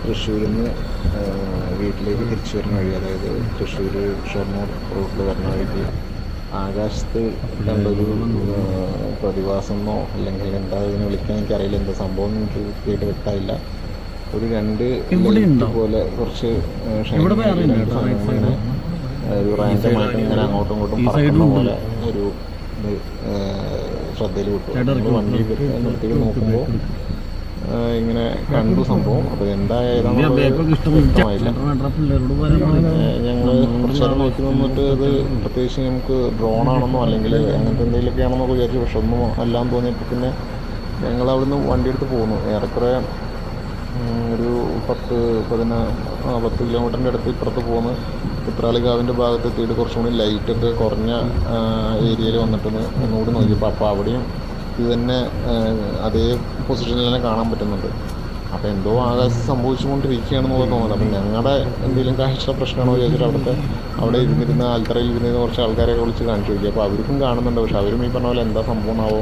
തൃശ്ശൂരിൽ നിന്ന് വീട്ടിലേക്ക് തിരിച്ചു വരുന്ന വഴി അതായത് തൃശ്ശൂർ ഷൊർണൂർ റൂട്ടിൽ വരുന്ന വഴിക്ക് ആകാശത്ത് കണ്ടൊരു പ്രതിഭാസമോ അല്ലെങ്കിൽ എന്താ ഇതിനെ വിളിക്കാൻ എനിക്കറിയില്ല. എന്താ സംഭവം എനിക്ക് കൃത്യമായിട്ട് വ്യക്തമായില്ല. ഒരു രണ്ട്? പോലെ കുറച്ച് ആ, കേട്ടോ, ഒരു റാൻഡമായിട്ട് ഇങ്ങനെ അങ്ങോട്ടും ഇങ്ങോട്ടും പറക്കുന്ന പോലെ ഒരു ശ്രദ്ധയിൽ ചേട്ടാ, നമ്മൾ വണ്ടി നിർത്തി നോക്കുമ്പോൾ ഇങ്ങനെ കണ്ടു സംഭവം. അപ്പോൾ എന്തായാലും പറയാൻ ഞങ്ങൾ കുറച്ച് നേരം നോക്കി നിന്നിട്ട് ഇത് പ്രത്യേകിച്ച് നമുക്ക് ഡ്രോൺ ആണെന്നോ അല്ലെങ്കിൽ അങ്ങനത്തെ എന്തെങ്കിലുമൊക്കെ ആണെന്നൊക്കെ വിചാരിച്ചു. പക്ഷെ ഒന്നും അല്ലാന്ന് തോന്നിയപ്പോൾ പിന്നെ ഞങ്ങൾ അവിടുന്ന് വണ്ടി എടുത്ത് പോകുന്നു ഏറെക്കുറെ ഒരു പത്ത് പതിനാ പത്ത് കിലോമീറ്ററിന്റെ അടുത്ത് ഇപ്പുറത്ത് പോന്ന് കുത്രാളികാവിന്റെ ഭാഗത്ത് എത്തിയിട്ട് കുറച്ചും കൂടി ലൈറ്റൊക്കെ കുറഞ്ഞ ഏരിയയിൽ വന്നിട്ട് ഒന്നുകൂടി നോക്കിയപ്പോൾ അപ്പോൾ അവിടെയും ഇത് തന്നെ അതേ പൊസിഷനിൽ തന്നെ കാണാൻ പറ്റുന്നുണ്ട്. അപ്പോൾ എന്തോ ആകാശം സംഭവിച്ചുകൊണ്ടിരിക്കുകയാണെന്നുള്ള തോന്നുന്നത് അപ്പം ഞങ്ങളുടെ എന്തെങ്കിലും കാഴ്ച പ്രശ്നമാണോ ചോദിച്ചിട്ട് അവിടുത്തെ അവിടെ ഇരുന്നിരുന്ന ആൽത്തറയിൽ ഇരുന്നിരുന്ന കുറച്ച് ആൾക്കാരെയൊക്കെ വിളിച്ച് കാണിച്ചു നോക്കി. അപ്പോൾ അവർക്കും കാണുന്നുണ്ട്. പക്ഷെ അവരും ഈ പറഞ്ഞ പോലെ എന്താ സംഭവം ആവോ